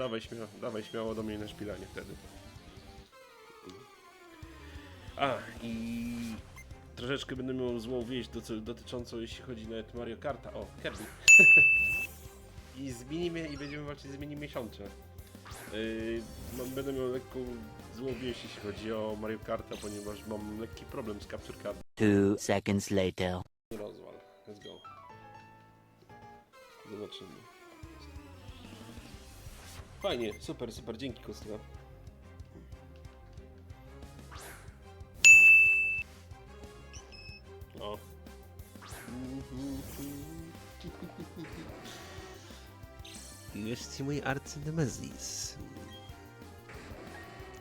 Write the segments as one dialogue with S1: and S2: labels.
S1: dawaj, śmiało, dawaj śmiało do mnie na szpilanie wtedy. A, i troszeczkę będę miał złą wieść do, dotyczącą, jeśli chodzi nawet Mario Karta. O, Kirby. I zmienimy, i będziemy walczyć zmieni miesiącze. Yy, mam, będę miał lekką złą wieść, jeśli chodzi o Mario Karta, ponieważ mam lekki problem z Capture Card.
S2: Two seconds later.
S1: Rozwal. Let's go. Zobaczymy. Fajnie, super, super, dzięki Kostka. O. Jest mój arcynemezis.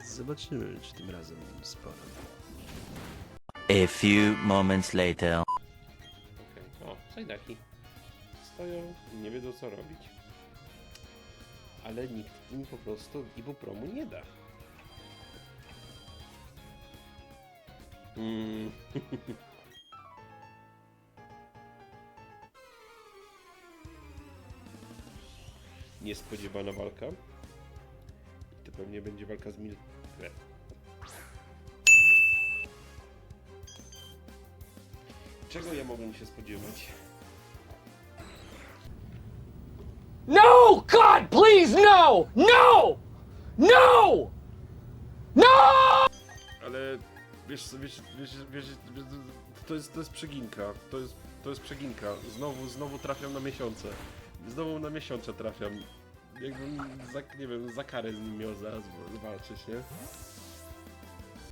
S1: Zobaczymy, czy tym razem sporo.
S2: A few moments later.
S1: Okej, o, sajdaki. Stoją i nie wiedzą co robić. Ale nikt im po prostu ibupromu nie da. Mm. Niespodziewana walka. I to pewnie będzie walka z Mil... Nie. Czego ja mogłem się spodziewać?
S3: No! God, please, no! No! No! No!
S1: Ale wiesz, wiesz, wiesz, wiesz, wiesz to, jest, to jest przeginka. To jest, to jest przeginka. Znowu, znowu trafiam na miesiące. Znowu na miesiące trafiam. Jakbym za, nie wiem, za karę z nim miał zaraz wa- walczyć, nie?